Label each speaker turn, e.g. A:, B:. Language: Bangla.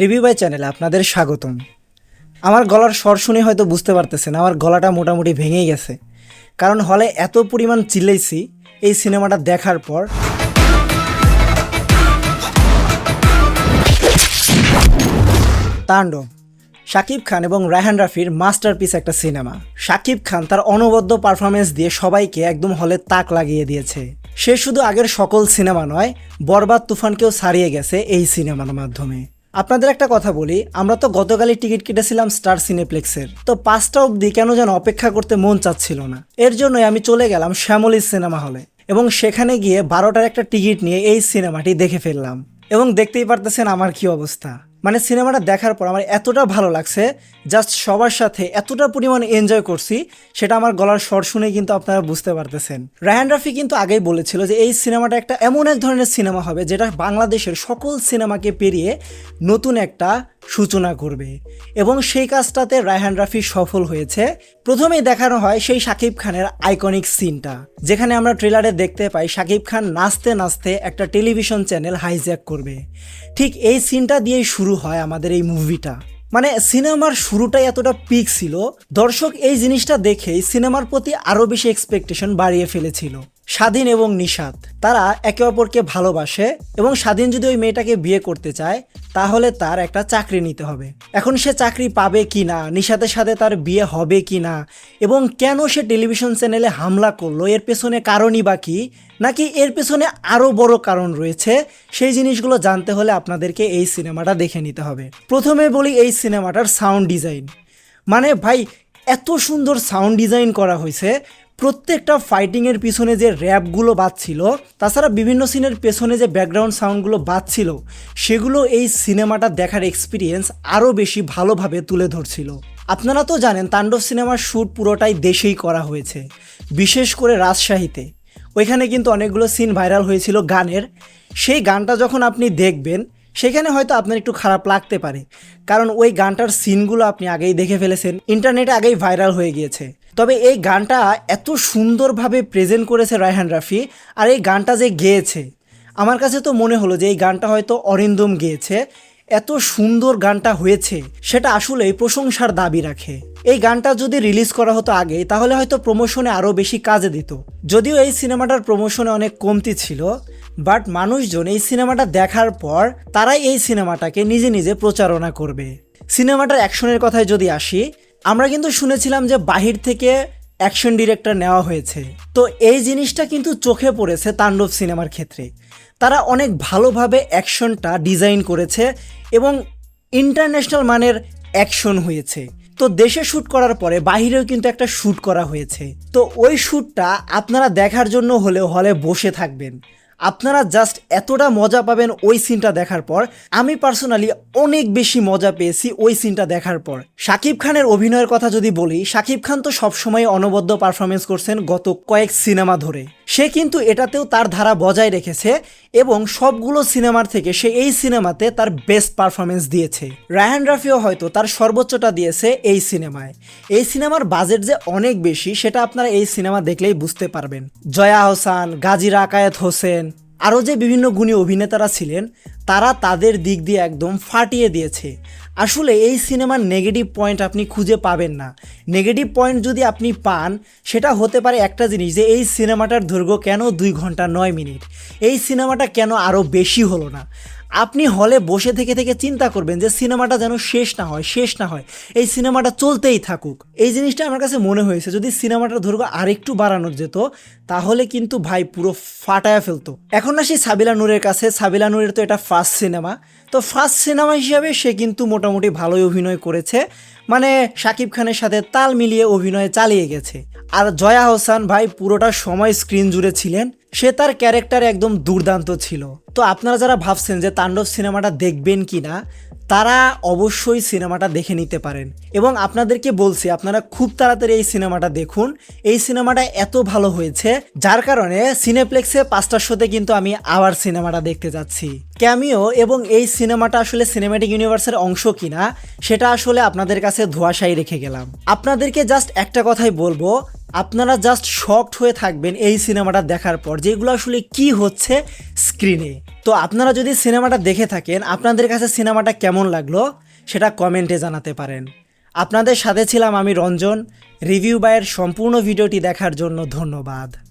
A: রিভিউ বাই চ্যানেলে আপনাদের স্বাগতম। আমার গলার স্বর শুনে হয়তো বুঝতে পারতেছেন, আমার গলাটা মোটামুটি ভেঙেই গেছে। কারণ হলে এত পরিমাণ চিল্লাইছি, এই সিনেমাটা দেখার পর। তাণ্ডব, শাকিব খান এবং রায়হান রাফির মাস্টারপিস একটা সিনেমা। শাকিব খান তার অনবদ্য পারফরমেন্স দিয়ে সবাইকে একদম হলে তাক লাগিয়ে দিয়েছে। সে শুধু আগের সকল সিনেমা নয়, বরবাদ তুফানকেও ছাড়িয়ে গেছে এই সিনেমার মাধ্যমে। আপনাদের একটা কথা বলি, আমরা তো গতকালই টিকিট কেটেছিলাম স্টার সিনেপ্লেক্সের। তো পাঁচটা অবধি কেন যেন অপেক্ষা করতে মন চাচ্ছিল না। এর জন্যই আমি চলে গেলাম শ্যামলী সিনেমা হলে এবং সেখানে গিয়ে বারোটার একটা টিকিট নিয়ে এই সিনেমাটি দেখে ফেললাম। এবং দেখতেই পারতেছেন আমার কি অবস্থা। মানে সিনেমাটা দেখার পর আমার এতটা ভালো লাগছে জাস্ট সবার সাথে এতটা পরিমাণ এনজয় করছি, সেটা আমার গলার স্বর শুনেই কিন্তু আপনারা বুঝতে পারতেছেন। রায়ান রাফি কিন্তু আগেই বলেছিল যে এই সিনেমাটা একটা এমন এক ধরনের সিনেমা হবে যেটা বাংলাদেশের সকল সিনেমাকে পেরিয়ে নতুন একটা সূচনা করবে। এবং সেই কাজটাতে রায়হান রাফি সফল হয়েছে। প্রথমেই দেখানো হয় সেই শাকিব খানের আইকনিক সিনটা যেখানে আমরা ট্রেলারে দেখতে পাই শাকিব খান নাচতে নাচতে একটা টেলিভিশন চ্যানেল হাইজ্যাক করবে। ঠিক এই সিনটা দিয়েই শুরু হয় আমাদের এই মুভিটা মানে সিনেমার শুরুটাই এতটা পিক ছিল, দর্শক এই জিনিসটা দেখেই সিনেমার প্রতি আরও বেশি এক্সপেকটেশন বাড়িয়ে ফেলেছিল। স্বাধীন এবং নিষাদ। তারা একে অপরকে ভালোবাসে এবং স্বাধীন যদি ওই মেয়েটাকে বিয়ে করতে চায়, তাহলে তার একটা চাকরি নিতে হবে। এখন সে চাকরি পাবে কি না নিষাদের সাথে তার বিয়ে হবে কি না এবং কেন সে টেলিভিশন চ্যানেলে হামলা করল, এর পেছনে কারণই বা কি, নাকি এর পেছনে আরও বড় কারণ রয়েছে, সেই জিনিসগুলো জানতে হলে আপনাদেরকে এই সিনেমাটা দেখে নিতে হবে। প্রথমে বলি এই সিনেমাটার সাউন্ড ডিজাইন। মানে ভাই, এত সুন্দর সাউন্ড ডিজাইন করা হয়েছে প্রত্যেকটা ফাইটিংয়ের পিছনে যে র্যাপগুলো বাজছিল, তাছাড়া বিভিন্ন সিনের পেছনে যে ব্যাকগ্রাউন্ড সাউন্ডগুলো বাজছিল, সেগুলো এই সিনেমাটা দেখার এক্সপিরিয়েন্স আরও বেশি ভালোভাবে তুলে ধরছিল। আপনারা তো জানেন, তাণ্ডব সিনেমার শ্যুট পুরোটাই দেশেই করা হয়েছে, বিশেষ করে রাজশাহীতে। ওইখানে কিন্তু অনেকগুলো সিন ভাইরাল হয়েছিল গানের। সেই গানটা যখন আপনি দেখবেন, সেখানে হয়তো আপনার একটু খারাপ লাগতে পারে, কারণ ওই গানটার সিনগুলো আপনি আগেই দেখে ফেলেছেন। ইন্টারনেটে আগেই ভাইরাল হয়ে গিয়েছে। তবে এই গানটা এত সুন্দরভাবে প্রেজেন্ট করেছে রায়হান রাফি আর এই গানটা যে গেয়েছে, আমার কাছে তো মনে হলো যে এই গানটা হয়তো অরিন্দম গেয়েছে, এত সুন্দর গানটা হয়েছে সেটা আসলেই প্রশংসার দাবি রাখে। এই গানটা যদি রিলিজ করা হতো আগে, তাহলে হয়তো প্রমোশনে আরও বেশি কাজে দিত। যদিও এই সিনেমাটার প্রমোশনে অনেক কমতি ছিল বাট মানুষজন এই সিনেমাটা দেখার পর তারাই এই সিনেমাটাকে নিজে নিজে প্রচারণা করবে। সিনেমাটার অ্যাকশনের কথায় যদি আসি আমরা কিন্তু শুনেছিলাম যে বাহির থেকে অ্যাকশন ডিরেক্টর নেওয়া হয়েছে। তো এই জিনিসটা কিন্তু চোখে পড়েছে তাণ্ডব সিনেমার ক্ষেত্রে। তারা অনেক ভালোভাবে অ্যাকশনটা ডিজাইন করেছে এবং ইন্টারন্যাশনাল মানের অ্যাকশন হয়েছে। তো দেশে শ্যুট করার পরে বাহিরেও কিন্তু একটা শ্যুট করা হয়েছে। তো ওই শ্যুটটা আপনারা দেখার জন্য হলেও হলে বসে থাকবেন। আপনারা জাস্ট এতটা মজা পাবেন ওই সিনটা দেখার পর। আমি পার্সোনালি অনেক বেশি মজা পেয়েছি ওই সিনটা দেখার পর। শাকিব খানের অভিনয়ের কথা যদি বলি, শাকিব খান তো সবসময় অনবদ্য পারফরমেন্স করছেন গত কয়েক সিনেমা ধরে। সে কিন্তু এটাতেও তার ধারা বজায় রেখেছে এবং সবগুলো সিনেমার থেকে সে এই সিনেমাতে তার বেস্ট পারফরমেন্স দিয়েছে। রায়ান রাফিও হয়তো তার সর্বোচ্চটা দিয়েছে এই সিনেমায়। এই সিনেমার বাজেট যে অনেক বেশি, সেটা আপনারা এই সিনেমা দেখলেই বুঝতে পারবেন। জয়া হোসান, গাজী রাকায়েত হোসেন, আরও যে বিভিন্ন গুণী অভিনেতারা ছিলেন, তারা তাদের দিক দিয়ে একদম ফাটিয়ে দিয়েছে। আসলে এই সিনেমার নেগেটিভ পয়েন্ট আপনি খুঁজে পাবেন না। নেগেটিভ পয়েন্ট যদি আপনি পান, সেটা হতে পারে একটা জিনিস যে এই সিনেমাটার দৈর্ঘ্য কেন দুই ঘণ্টা নয় মিনিট? এই সিনেমাটা কেন আরও বেশি হলো না? আপনি হলে বসে থেকে থেকে চিন্তা করবেন যে সিনেমাটা যেন শেষ না হয়, শেষ না হয়। এই সিনেমাটা চলতেই থাকুক। এই জিনিসটা আমার কাছে মনে হয়েছে, যদি সিনেমাটার দৈর্ঘ্য আরেকটু বাড়ানো যেত, তাহলে কিন্তু ভাই পুরো ফাটায়া ফেলতো। এখন না সেই সাবিলা নূরের কাছে। সাবিলা নূরের তো এটা ফার্স্ট সিনেমা তো ফার্স্ট সিনেমা হিসাবে সে কিন্তু মোটামুটি ভালোই অভিনয় করেছে। মানে শাকিব খানের সাথে তাল মিলিয়ে অভিনয় চালিয়ে গেছে। আর জয়া হোসান ভাই পুরোটা সময় স্ক্রিন জুড়ে ছিলেন। সে তার ক্যারেক্টার একদম দুর্দান্ত ছিল। তো আপনারা যারা ভাবছেন যে তাণ্ডব সিনেমাটা দেখবেন কি না, তারা অবশ্যই সিনেমাটা দেখে নিতে পারেন। এবং আপনাদেরকে বলছি, আপনারা খুব তাড়াতাড়ি এই সিনেমাটা দেখুন। এই সিনেমাটা এত ভালো হয়েছে, যার কারণে সিনেপ্লেক্সে পাঁচটার শোতে কিন্তু আমি আবার সিনেমাটা দেখতে যাচ্ছি। ক্যামিও এবং এই সিনেমাটা আসলে সিনেমাটিক ইউনিভার্সের অংশ কিনা, সেটা আসলে আপনাদের কাছে ধোয়াশাই রেখে গেলাম। আপনাদেরকে জাস্ট একটা কথাই বলব আপনারা জাস্ট শকড হয়ে থাকবেন এই সিনেমাটা দেখার পর যেগুলো আসলে কি হচ্ছে স্ক্রিনে তো আপনারা যদি সিনেমাটা দেখে থাকেন, আপনাদের কাছে সিনেমাটা কেমন লাগল সেটা কমেন্টে জানাতে পারেন। আপনাদের সাথে ছিলাম আমি রঞ্জন। রিভিউ বাইয়ের সম্পূর্ণ ভিডিওটি দেখার জন্য ধন্যবাদ।